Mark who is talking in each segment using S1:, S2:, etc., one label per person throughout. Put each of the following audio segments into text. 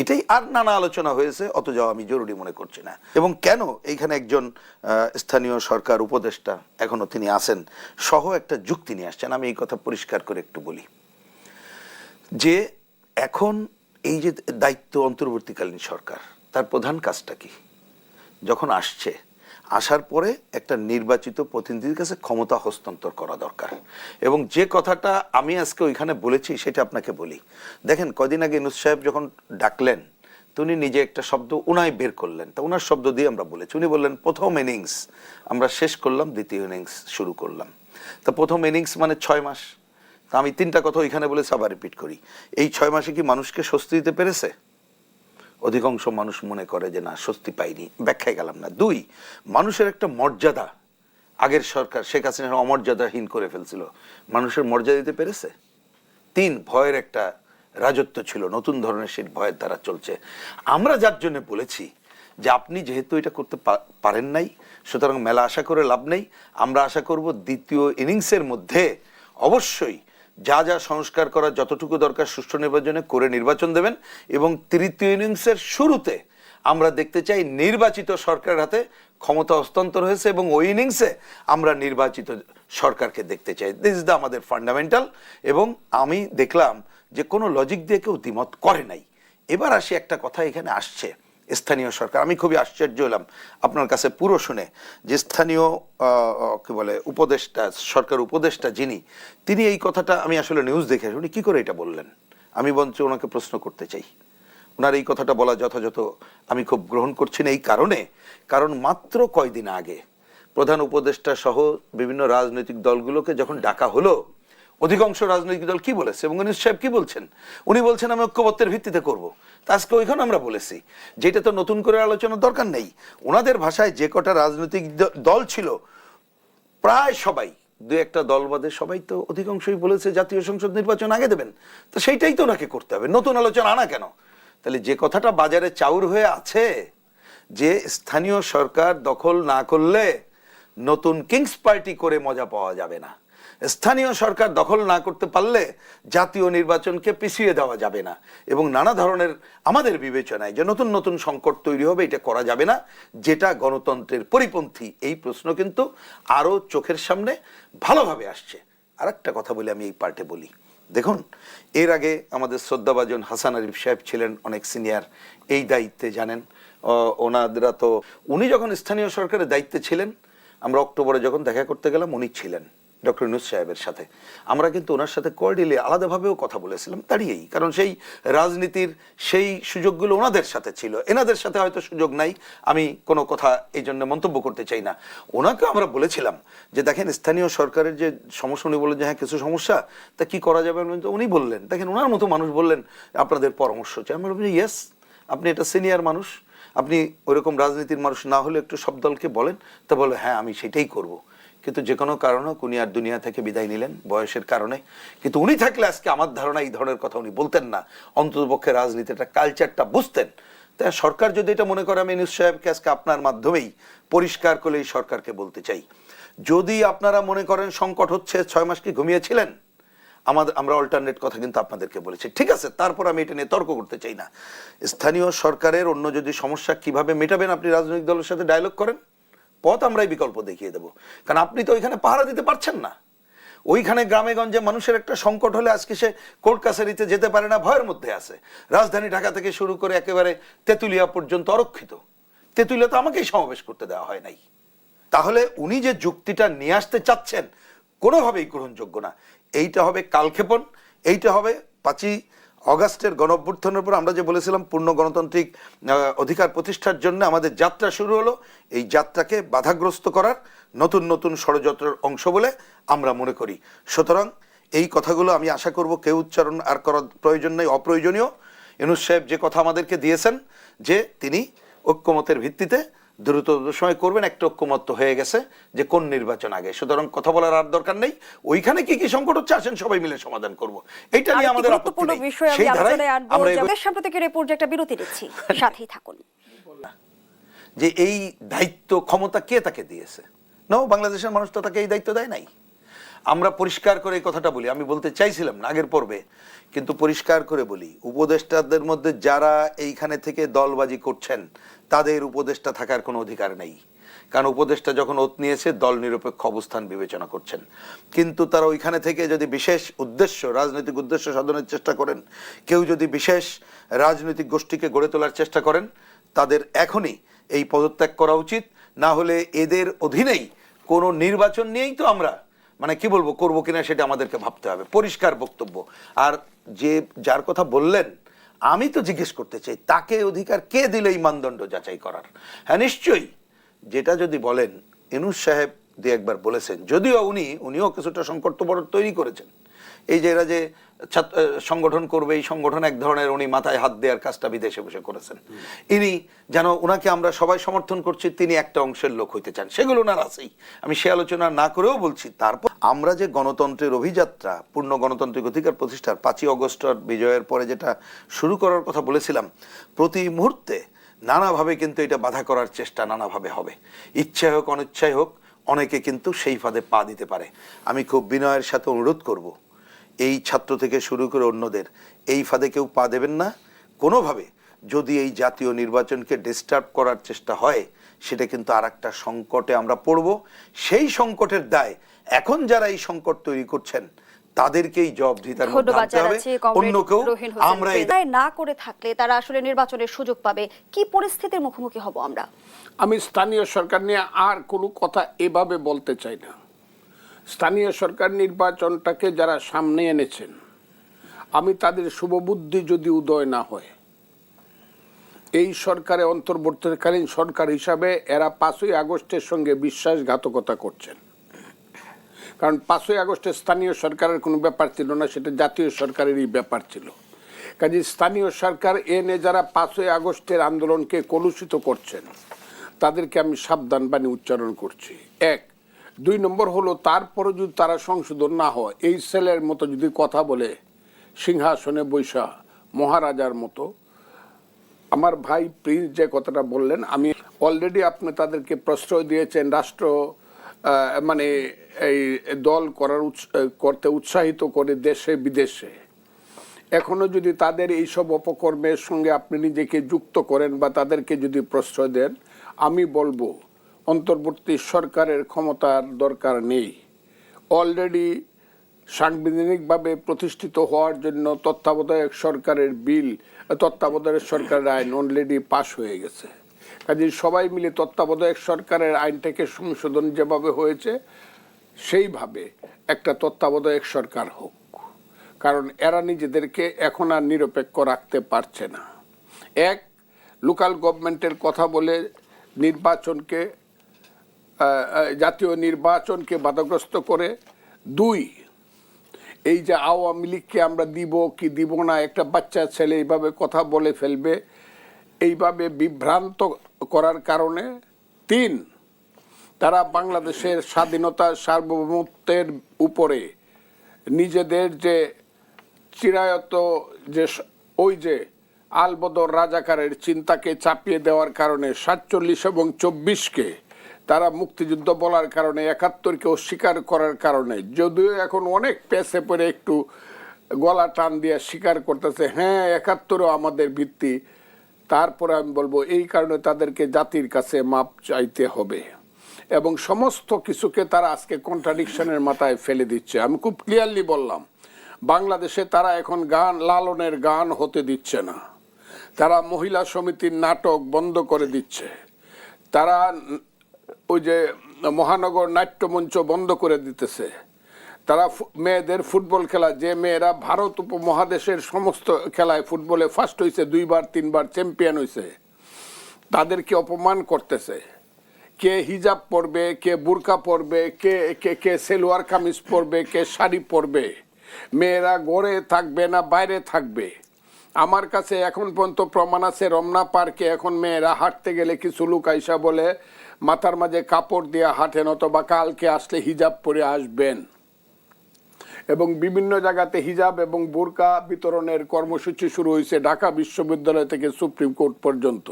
S1: এটাই আর নানা আলোচনা হয়েছে অত যাওয়া আমি জরুরি মনে করছি না। এবং কেন এইখানে একজন স্থানীয় সরকার উপদেষ্টা এখনও তিনি আছেন, সহ একটা যুক্তি নিয়ে আসছেন, আমি এই কথা পরিষ্কার করে একটু বলি। যে এখন এই যে দায়িত্ব অন্তর্বর্তীকালীন সরকার, তার প্রধান কাজটা কি? যখন আসছে আসার পরে একটা নির্বাচিত প্রতিনিধির কাছে ক্ষমতা হস্তান্তর করা দরকার। এবং যে কথাটা আমি আজকে ওইখানে বলেছি, সেটা আপনাকে বলি। দেখেন, কদিন আগে ইনুস সাহেব যখন ডাকলেন উনি নিজে একটা শব্দ উনাই বের করলেন। তা ওনার শব্দ দিয়ে আমরা বলেছি। উনি বললেন, প্রথম ইনিংস, আমরা শেষ করলাম, দ্বিতীয় ইনিংস শুরু করলাম। তা প্রথম ইনিংস মানে ছয় মাস। তা আমি তিনটা কথা ওইখানে বলেছি, আবার রিপিট করি। এই ছয় মাসে কি মানুষকে স্বস্তি দিতে পেরেছে? অধিকাংশ মানুষ মনে করে যে, না, স্বস্তি পাইনি, ব্যাখ্যায় গেলাম না। দুই, মানুষের একটা মর্যাদা, আগের সরকার, শেখ হাসিনা অমর্যাদাহীন করে ফেলছিল। মানুষের মর্যাদা দিতে পেরেছে? তিন, ভয়ের একটা রাজত্ব ছিল, নতুন ধরনের সেই ভয়ের দ্বারা চলছে। আমরা যার জন্য বলেছি যে, আপনি যেহেতু এটা করতে পারেন নাই, সুতরাং মেলা আশা করে লাভ নেই, আমরা আশা করব দ্বিতীয় ইনিংসের মধ্যে অবশ্যই যা যা সংস্কার করার যতটুকু দরকার সুষ্ঠু নির্বাচনে করে নির্বাচন দেবেন এবং তৃতীয় ইনিংসের শুরুতে আমরা দেখতে চাই নির্বাচিত সরকারের হাতে ক্ষমতা হস্তান্তর হয়েছে এবং ওই ইনিংসে আমরা নির্বাচিত সরকারকে দেখতে চাই। দিস দ্য আমাদের ফান্ডামেন্টাল এবং আমি দেখলাম যে কোনো লজিক দিয়ে কেউ দ্বিমত করে নাই। এবার আসি একটা কথা এখানে আসছে। স্থানীয় সরকার। আমি খুবই আশ্চর্য হলাম আপনার কাছে পুরো শুনে যে স্থানীয় কি বলে, উপদেষ্টা, সরকার উপদেষ্টা যিনি, তিনি এই কথাটা আমি আসলে নিউজ দেখে উনি কি করে এটা বললেন? আমি বঞ্চ ওনাকে প্রশ্ন করতে চাই। ওনার এই কথাটা বলা যথাযথ আমি খুব গ্রহণ করছি না এই কারণে। কারণ মাত্র কয়দিন আগে প্রধান উপদেষ্টা সহ বিভিন্ন রাজনৈতিক দলগুলোকে যখন ডাকা হলো অধিকাংশ রাজনৈতিক দল কি বলেছে? এবং উনি সাহেব কি বলছেন? উনি বলছেন, আমি ঐক্যবদ্ধের ভিত্তিতে করব। তা আজকে ওইখানে আমরা বলেছি। যেটা তো নতুন করে আলোচনার দরকার নেই। ওনাদের ভাষায় যে কটা রাজনৈতিক দল ছিল, প্রায় সবাই, দু একটা দল বাদে সবাই তো অধিকাংশই বলেছে, জাতীয় সংসদ নির্বাচন আগে দেবেন। তো সেইটাই তো ওনাকে করতে হবে। নতুন আলোচনা আনা কেন? তাহলে যে কথাটা বাজারে চাউর হয়ে আছে, যে স্থানীয় সরকার দখল না করলে নতুন কিংস পার্টি করে মজা পাওয়া যাবে না। স্থানীয় সরকার দখল না করতে পারলে জাতীয় নির্বাচনকে পিছিয়ে দেওয়া যাবে না। এবং নানা ধরনের আমাদের বিবেচনায় যে নতুন নতুন সংকট তৈরি হবে, এটা করা যাবে না। যেটা গণতন্ত্রের পরিপন্থী, এই প্রশ্ন কিন্তু আরও চোখের সামনে ভালোভাবে আসছে। আর একটা কথা বলে আমি এই পার্টে বলি। দেখুন, এর আগে আমাদের শ্রদ্ধাভাজন হাসান আরিফ সাহেব ছিলেন অনেক সিনিয়র, এই দায়িত্বে জানেন। ওনারা তো, উনি যখন স্থানীয় সরকারের দায়িত্বে ছিলেন, আমরা অক্টোবরে যখন দেখা করতে গেলাম, উনি ছিলেন। ডক্টর ইনুস সাহেবের সাথে। আমরা কিন্তু ওনার সাথে কোয়ার্ডিলি আলাদাভাবেও কথা বলেছিলাম, দাঁড়িয়েই। কারণ সেই রাজনীতির সেই সুযোগগুলো ওনাদের সাথে ছিল। এনাদের সাথে হয়তো সুযোগ নাই, আমি কোনো কথা এই জন্য মন্তব্য করতে চাই না। ওনাকে আমরা বলেছিলাম যে, দেখেন, স্থানীয় সরকারের যে সমস্যা, উনি বললেন যে হ্যাঁ কিছু সমস্যা, তা কি করা যাবে? উনি বললেন, দেখেন, ওনার মতো মানুষ বললেন আপনাদের পরামর্শ চাই। আমরা বললাম ইয়েস, আপনি এটা সিনিয়র মানুষ, আপনি ওইরকম রাজনীতির মানুষ না হলে একটু সব দলকে বলেন, তা বলে হ্যাঁ আমি সেটাই করব। কিন্তু যে কোনো কারণে উনি আর দুনিয়া থেকে বিদায় নিলেন বয়সের কারণে। কিন্তু উনি থাকলে আজকে আমার ধারণা এই ধরনের কথা উনি বলতেন না। অন্ততপক্ষে রাজনীতিটা কালচারটা বুঝতেন। তাই সরকার যদি এটা মনে করে, আমি নিউজ সাহেবকে আজকে আপনার মাধ্যমেই পরিষ্কার করে এই সরকারকে বলতে চাই। যদি আপনারা মনে করেন সংকট হচ্ছে, ছয় মাস কি ঘুমিয়েছিলেন? আমাদের আমরা অল্টারনেট কথা কিন্তু আপনাদেরকে বলেছি। ঠিক আছে, তারপর আমি এটা নিয়ে তর্ক করতে চাই না। স্থানীয় সরকারের অন্য যদি সমস্যা, কীভাবে মেটাবেন আপনি রাজনৈতিক দলের সাথে ডায়লগ করেন? পথ আমরাই বিকল্প দেখিয়ে দেবো। কারণ আপনি তো ওইখানে পাহারা দিতে পারছেন না। ওইখানে গ্রামে গঞ্জে মানুষের একটা সংকট হলে আজকে সে কোর্ট কাছারিতে যেতে পারে না, ভয়ের মধ্যে আছে। রাজধানী ঢাকা থেকে শুরু করে একেবারে তেঁতুলিয়া পর্যন্ত অরক্ষিত। তেঁতুলিয়া তো আমাকেই সমাবেশ করতে দেওয়া হয় নাই। তাহলে উনি যে যুক্তিটা নিয়ে আসতে চাচ্ছেন, কোনোভাবেই গ্রহণযোগ্য না। এইটা হবে কালক্ষেপণ, এইটা হবে পাঁচই অগাস্টের গণঅভ্যুত্থানের পর আমরা যে বলেছিলাম পূর্ণ গণতান্ত্রিক অধিকার প্রতিষ্ঠার জন্য আমাদের যাত্রা শুরু হলো, এই যাত্রাকে বাধাগ্রস্ত করার নতুন নতুন ষড়যন্ত্রের অংশ বলে আমরা মনে করি। সুতরাং এই কথাগুলো আমি আশা করব কেউ উচ্চারণ আর করার প্রয়োজন নেই, অপ্রয়োজনীয়। ইনুস সাহেব যে কথা আমাদেরকে দিয়েছেন, যে তিনি ঐক্যমতের ভিত্তিতে দ্রুত সময় করবেন একটা ঐক্যমত্য হয়ে গেছে যে কোন নির্বাচন আগে। সুতরাং কথা বলার আর দরকার নেই। ওইখানে কি কি সংকট হচ্ছে আসেন সবাই মিলে সমাধান করব। এইটা নিয়ে আমাদের
S2: গুরুত্বপূর্ণ বিষয় আমি আলোচনায় আনব যাদের সাম্প্রতিক রিপোর্ট একটা বিরতি দিচ্ছি সাথেই থাকুন।
S1: যে এই দায়িত্ব ক্ষমতা কে তাকে দিয়েছে? নো বাংলাদেশের মানুষ তো তাকে এই দায়িত্ব দেয় নাই। আমরা পরিষ্কার করে এই কথাটা বলি। আমি বলতে চাইছিলাম না আগের পর্বে কিন্তু পরিষ্কার করে বলি উপদেষ্টাদের মধ্যে যারা এইখানে থেকে দলবাজি করছেন তাদের উপদেষ্টা থাকার কোনো অধিকার নেই। কারণ উপদেষ্টা যখন ওত নিয়েছে, দল নিরপেক্ষ অবস্থান বিবেচনা করছেন। কিন্তু তারা ওইখানে থেকে যদি বিশেষ উদ্দেশ্য, রাজনৈতিক উদ্দেশ্য সাধনের চেষ্টা করেন, কেউ যদি বিশেষ রাজনৈতিক গোষ্ঠীকে গড়ে তোলার চেষ্টা করেন, তাদের এখনই এই পদত্যাগ করা উচিত। না হলে এদের অধীনেই কোনো নির্বাচন নিয়েই তো আমরা মানে কি বলব, করব কিনা সেটা আমাদেরকে ভাবতে হবে। পরিষ্কার বক্তব্য। আর যে, যার কথা বললেন আমি তো জিজ্ঞেস করতে চাই, তাকে অধিকার কে দিলে এই মানদণ্ড যাচাই করার? হ্যাঁ নিশ্চয়ই। যেটা যদি বলেন, ইনুস সাহেব দিয়ে একবার বলেছেন, যদিও উনি, উনিও কিছুটা সংকট বড় তৈরি করেছেন। এই যে এরা যে সংগঠন করবে, এই সংগঠন এক ধরনের উনি মাথায় হাত দেওয়ার কাজটা বিদেশে বসে করেছেন। ইনি যেন ওনাকে আমরা সবাই সমর্থন করছি, তিনি একটা অংশের লোক হইতে চান। সেগুলো ওনার আছেই। আমি সে আলোচনা না করেও বলছি, তারপর আমরা যে গণতন্ত্রের অভিযাত্রা, পূর্ণ গণতান্ত্রিক অধিকার প্রতিষ্ঠার পাঁচই অগস্টের বিজয়ের পরে যেটা শুরু করার কথা বলেছিলাম, প্রতি মুহূর্তে নানাভাবে কিন্তু এটা বাধা করার চেষ্টা নানাভাবে হবে। ইচ্ছায় হোক, অনিচ্ছায় হোক, অনেকে কিন্তু সেই ফাঁদে পা দিতে পারে। আমি খুব বিনয়ের সাথে অনুরোধ করব এই ছাত্র থেকে শুরু করে অন্যদের এই ফাঁদে কেউ পা দেবেন না। কোনোভাবে যদি এই জাতীয় নির্বাচনকে ডিস্টার্ব করার চেষ্টা হয় সেটা কিন্তু আর একটা সংকটে আমরা পড়ব। সেই সংকটের দায় এখন যারা এই সংকট তৈরি করছেন তাদেরকেই জবাবদিহিতার মধ্যে
S2: ধন্যবাদ
S1: আনতে হবে। অন্য কেউ আমরা
S2: না করে থাকলে তারা আসলে নির্বাচনের সুযোগ পাবে। কি পরিস্থিতির মুখোমুখি হব আমরা?
S3: আমি স্থানীয় সরকার নিয়ে আর কোনো কথা এভাবে বলতে চাই না। স্থানীয় সরকার নির্বাচনটাকে যারা সামনে এনেছেন, আমি তাদের শুভবুদ্ধি যদি উদয় না হয়, এই সরকারে অন্তর্বর্তীকালীন সরকার হিসাবে এরা পাঁচই আগস্টের সঙ্গে বিশ্বাসঘাতকতা করছেন। কারণ পাঁচই আগস্টে স্থানীয় সরকারের কোনো ব্যাপার ছিল না, সেটা জাতীয় সরকারেরই ব্যাপার ছিল। কাজে স্থানীয় সরকার এনে যারা পাঁচই আগস্টের আন্দোলনকে কলুষিত করছেন, তাদেরকে আমি সাবধান বাণী উচ্চারণ করছি। এক দুই নম্বর হলো তারপরে যদি তারা সংশোধন না হয়, এই সেলের মতো যদি কথা বলে, সিংহাসনে বৈশা মহারাজার মতো, আমার ভাই প্রিন্স যে কথাটা বললেন, আমি অলরেডি আপনি তাদেরকে প্রশ্রয় দিয়েছেন, রাষ্ট্র মানে এই দল করার করতে উৎসাহিত করে দেশে, বিদেশে। এখনও যদি তাদের এইসব অপকর্মের সঙ্গে আপনি নিজেকে যুক্ত করেন বা তাদেরকে যদি প্রশ্রয় দেন, আমি বলব অন্তর্বর্তী সরকারের ক্ষমতার দরকার নেই। অলরেডি সাংবিধানিকভাবে প্রতিষ্ঠিত হওয়ার জন্য তত্ত্বাবধায়ক সরকারের বিল, তত্ত্বাবধায়ক সরকারের আইন অলরেডি পাশ হয়ে গেছে। কাজে সবাই মিলে তত্ত্বাবধায়ক সরকারের আইনটাকে সংশোধন যেভাবে হয়েছে, সেইভাবে একটা তত্ত্বাবধায়ক সরকার হোক। কারণ এরা নিজেদেরকে এখন আর নিরপেক্ষ রাখতে পারছে না। এক লোকাল গভর্নমেন্টের কথা বলে নির্বাচনকে জাতীয় নির্বাচনকে বাধাগ্রস্ত করে। দুই, এই যে আওয়ামী লীগকে আমরা দিব কি দিব না, একটা বাচ্চা ছেলে এইভাবে কথা বলে ফেলবে, এইভাবে বিভ্রান্ত করার কারণে। তিন, তারা বাংলাদেশের স্বাধীনতা সার্বভৌমত্বের উপরে নিজেদের যে চিরায়ত যে ওই যে আলবদর রাজাকারের চিন্তাকে চাপিয়ে দেওয়ার কারণে সাতচল্লিশ এবং চব্বিশকে তারা মুক্তিযুদ্ধ বলার কারণে, একাত্তরকে অস্বীকার করার কারণে। যদিও এখন অনেক পেছে পড়ে একটু গলা টান দিয়ে স্বীকার করতেছে হ্যাঁ একাত্তরও আমাদের ভিত্তি। তারপরে আমি বলব, এই কারণে তাদেরকে জাতির কাছে মাপ চাইতে হবে। এবং সমস্ত কিছুকে তারা আজকে কন্ট্রাডিকশনের মাথায় ফেলে দিচ্ছে। আমি খুব ক্লিয়ারলি বললাম, বাংলাদেশে তারা এখন গান লালনের গান হতে দিচ্ছে না। তারা মহিলা সমিতির নাটক বন্ধ করে দিচ্ছে। তারা ওই যে মহানগর নাট্যমঞ্চ বন্ধ করে দিতেছে। তারা মেয়েদের ফুটবল খেলা, যে মেয়েরা ভারত উপমহাদেশের সমস্ত খেলায় ফুটবলে ফার্স্ট হয়েছে দুইবার, তিনবার চ্যাম্পিয়ন হয়েছে তাদেরকে অপমান করতেছে? কে হিজাব পরবে, কে বুরকা পরবে, কে কে কে সেলোয়ার কামিজ পরবে, কে শাড়ি পরবে, মেয়েরা গড়ে থাকবে না বাইরে থাকবে? আমার কাছে এখন পর্যন্ত প্রমাণ আছে, রমনা পার্কে এখন মেয়েরা হাঁটতে গেলে কিছু লোক আইসা বলে মাথার মাঝে কাপড় দিয়ে হাঁটেন অথবা কালকে আসলে হিজাব পরে আসবেন। এবং বিভিন্ন জায়গাতে হিজাব এবং বোরকা বিতরণের কর্মসূচি শুরু হয়েছে ঢাকা বিশ্ববিদ্যালয় থেকে সুপ্রিম কোর্ট পর্যন্ত।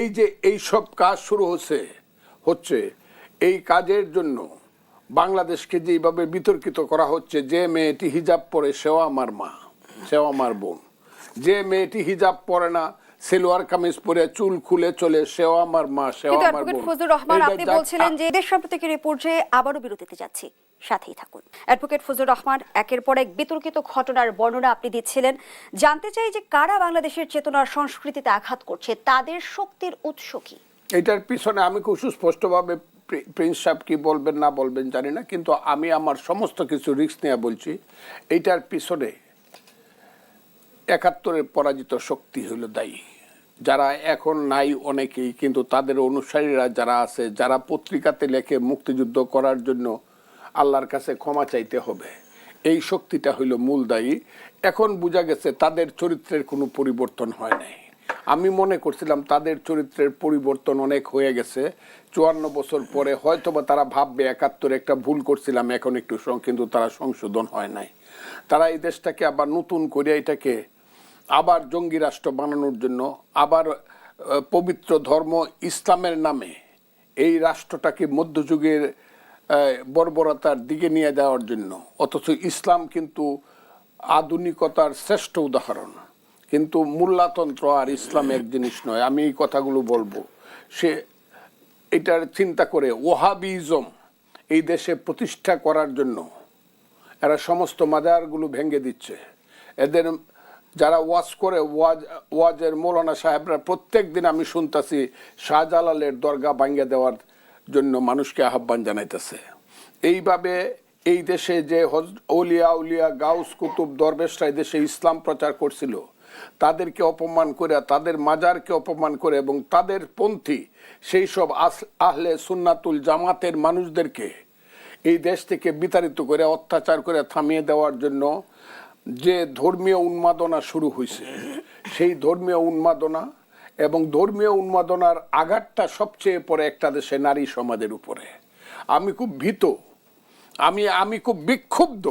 S3: এই যে এই সব কাজ শুরু হচ্ছে হচ্ছে, এই কাজের জন্য বাংলাদেশকে যেভাবে বিতর্কিত করা হচ্ছে, যে মেয়েটি হিজাব পরে সেও আমার মা, সেও আমার বোন। যে মেয়েটি হিজাব পরে না সেলোয়ার কামিজ পরে চুল খুলে চলে সেও আমার মা সেও আমার
S2: অ্যাডভোকেট ফজলুর রহমান আপনি বলছিলেন যে দেশ সম্প্রতিকের রিপোর্ট যে আবারও বিরতিতে যাচ্ছি। সাথেই থাকুন। অ্যাডভোকেট ফজলুর রহমান একের পর এক বিতর্কিত ঘটনার বর্ণনা আপনি দিচ্ছিলেন। জানতে চাই যে কারা বাংলাদেশের চেতনার সংস্কৃতিতে আঘাত করছে তাদের শক্তির উৎস কি?
S3: এটার পিছনে আমি খুব সুস্পষ্টভাবে প্রি- প্রিন্স সাহেব কি বলবেন না বলবেন জানি না কিন্তু আমি আমার সমস্ত কিছু রিস্ক নিয়ে বলছি। এইটার পিছনে একাত্তরের পরাজিত শক্তি হলো দায়ী। যারা এখন নাই অনেকেই, কিন্তু তাদের অনুসারীরা যারা আছে, যারা পত্রিকাতে লেখে মুক্তিযুদ্ধ করার জন্য আল্লাহর কাছে ক্ষমা চাইতে হবে। এই শক্তিটা হইল মূল দায়ী এখন বোঝা গেছে তাদের চরিত্রের কোনো পরিবর্তন হয় নাই। আমি মনে করছিলাম তাদের চরিত্রের পরিবর্তন অনেক হয়ে গেছে। চুয়ান্ন বছর পরে হয়তোবা তারা ভাববে একাত্তরে একটা ভুল করছিলাম, এখন একটু কিন্তু তারা সংশোধন হয় নাই। তারা এই দেশটাকে আবার নতুন করে এটাকে আবার জঙ্গি রাষ্ট্র বানানোর জন্য, আবার পবিত্র ধর্ম ইসলামের নামে এই রাষ্ট্রটাকে মধ্যযুগের বর্বরতার দিকে নিয়ে যাওয়ার জন্য। অথচ ইসলাম কিন্তু আধুনিকতার শ্রেষ্ঠ উদাহরণ। কিন্তু মূল্যতন্ত্র আর ইসলাম এক জিনিস নয়। আমি এই কথাগুলো বলব। সে, এটার চিন্তা করে ওহাবিজম এই দেশে প্রতিষ্ঠা করার জন্য এরা সমস্ত মাজারগুলো ভেঙে দিচ্ছে। এদের যারা ওয়াজ করে, ওয়াজ, ওয়াজের মৌলানা সাহেবরা প্রত্যেক দিন আমি শুনতাছি, শাহজালালের দরগা ভাঙ্গে দেওয়ার জন্য মানুষকে আহ্বান জানাইতেছে। এইভাবে এই দেশে যে হজ- অলিয়া উলিয়া, গাউস কুতুব দরবেশরা এই দেশে ইসলাম প্রচার করছিল, তাদেরকে অপমান করে তাদের মাজারকে অপমান করে এবং তাদের পন্থী, সেই সব আহলে সুন্নাতুল জামাতের মানুষদেরকে এই দেশ থেকে বিতাড়িত করে অত্যাচার করে থামিয়ে দেওয়ার জন্য যে ধর্মীয় উন্মাদনা শুরু হয়েছে সেই ধর্মীয় উন্মাদনা এবং ধর্মীয় উন্মাদনার আঘাতটা সবচেয়ে পরে একটা দেশে নারী সমাজের উপরে। আমি খুব ভীত, আমি আমি খুব বিক্ষুব্ধ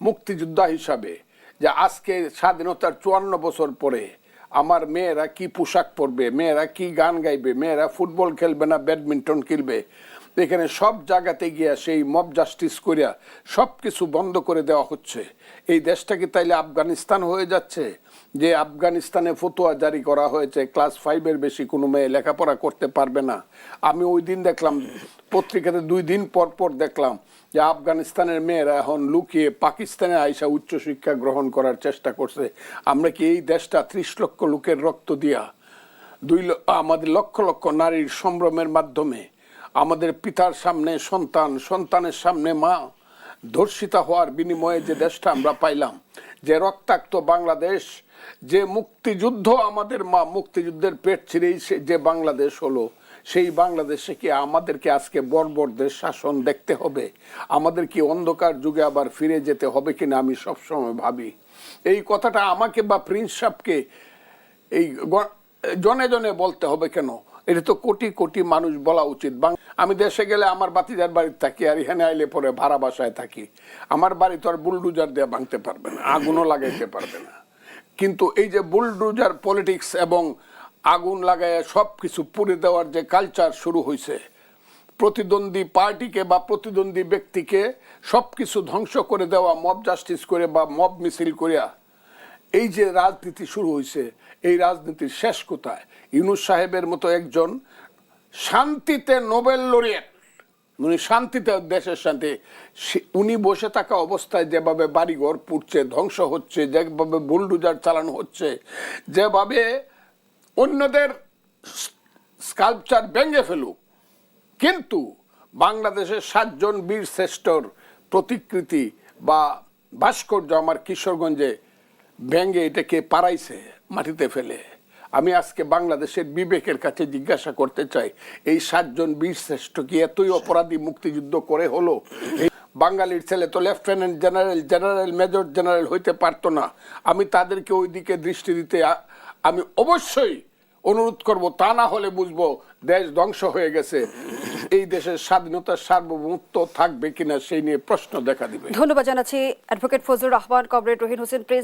S3: মুক্তিযোদ্ধা হিসাবে যে আজকে স্বাধীনতার চুয়ান্ন বছর পরে আমার মেয়েরা কি পোশাক পরবে, মেয়েরা কি গান গাইবে, মেয়েরা ফুটবল খেলবে না, ব্যাডমিন্টন খেলবে এখানে সব জায়গাতে গিয়া সেই মব জাস্টিস করিয়া সব কিছু বন্ধ করে দেওয়া হচ্ছে। এই দেশটা কি তাইলে আফগানিস্তান হয়ে যাচ্ছে। যে আফগানিস্তানে ফতোয়া জারি করা হয়েছে, ক্লাস ফাইভের বেশি কোনো মেয়ে লেখাপড়া করতে পারবে না। আমি ওই দিন দেখলাম, পত্রিকাতে দুই দিন পর পর দেখলাম যে আফগানিস্তানের মেয়েরা এখন লুকিয়ে পাকিস্তানে আইসা উচ্চশিক্ষা গ্রহণ করার চেষ্টা করছে। আমরা কি এই দেশটা ত্রিশ লক্ষ লোকের রক্ত দিয়া, দুই আমাদের লক্ষ লক্ষ নারীর সম্ভ্রমের মাধ্যমে আমাদের পিতার সামনে সন্তান, সন্তানের সামনে মা। ধর্ষিতা হওয়ার বিনিময়ে যে দেশটা আমরা পাইলাম, যে রক্তাক্ত বাংলাদেশ, যে মুক্তিযুদ্ধ আমাদের মা, মুক্তিযুদ্ধের পেট ছিঁড়েই সে- যে বাংলাদেশ হলো, সেই বাংলাদেশে কি আমাদেরকে আজকে বর্বরদের শাসন দেখতে হবে? আমাদের কি অন্ধকার যুগে আবার ফিরে যেতে হবে কিনা আমি সবসময় ভাবি। এই কথাটা আমাকে বা প্রিন্স সাহেবকে এই জনে জনে বলতে হবে কেন? এটা তো কোটি কোটি মানুষ বলা উচিত। আমি দেশে গেলে আমার বাতিজার বাড়িতে থাকি আর এখানে আইলে পরে ভাড়া বাসায় থাকি। আমার বাড়ি তো আর বুলডুজার দিয়ে ভাঙতে পারবে না, আগুনও লাগাইতে পারবে না। কিন্তু এই যে বুলডুজার পলিটিক্স এবং আগুন লাগায় সব কিছু পুড়ে দেওয়ার যে কালচার শুরু হয়েছে প্রতিদ্বন্দ্বী পার্টিকে বা প্রতিদ্বন্দ্বী ব্যক্তিকে সব কিছু ধ্বংস করে দেওয়া মব জাস্টিস করে বা মব মিছিল করিয়া, এই যে রাজনীতি শুরু হয়েছে এই রাজনীতির শেষ কোথায়? ইউনুস সাহেবের মতো একজন শান্তিতে নোবেল লরিয়েট। উনি শান্তিতে, দেশের শান্তি। উনি বসে থাকা অবস্থায় যেভাবে বাড়িঘর পুড়ছে, ধ্বংস হচ্ছে, যেভাবে বুলডুজার চালানো হচ্ছে, যেভাবে অন্যদের স্কাল্পচার ভেঙে ফেলুক। কিন্তু বাংলাদেশের সাতজন বীর শ্রেষ্ঠর প্রতিকৃতি বা ভাস্কর্য আমার কিশোরগঞ্জে ভেঙে এটাকে পারাইছে মাটিতে ফেলে। আমি আজকে বাংলাদেশের বিবেকের কাছে জিজ্ঞাসা করতে চাই, এই সাতজন বীর শ্রেষ্ঠ কি এতই অপরাধী মুক্তিযুদ্ধ করে হলো? বাঙালির ছেলে তো lieutenant general general major general হইতে পারতো না। আমি তাদেরকে ওই দিকে দৃষ্টি দিতে আমি অবশ্যই অনুরোধ করব, তা না হলে বুঝব দেশ ধ্বংস হয়ে গেছে। এই দেশের স্বাধীনতার সার্বভৌমত্ব থাকবে কিনা সেই নিয়ে প্রশ্ন দেখা দিবে।
S2: ধন্যবাদ জানাচ্ছি অ্যাডভোকেট ফজলুর রহমান, কমরেড রহিন হোসেন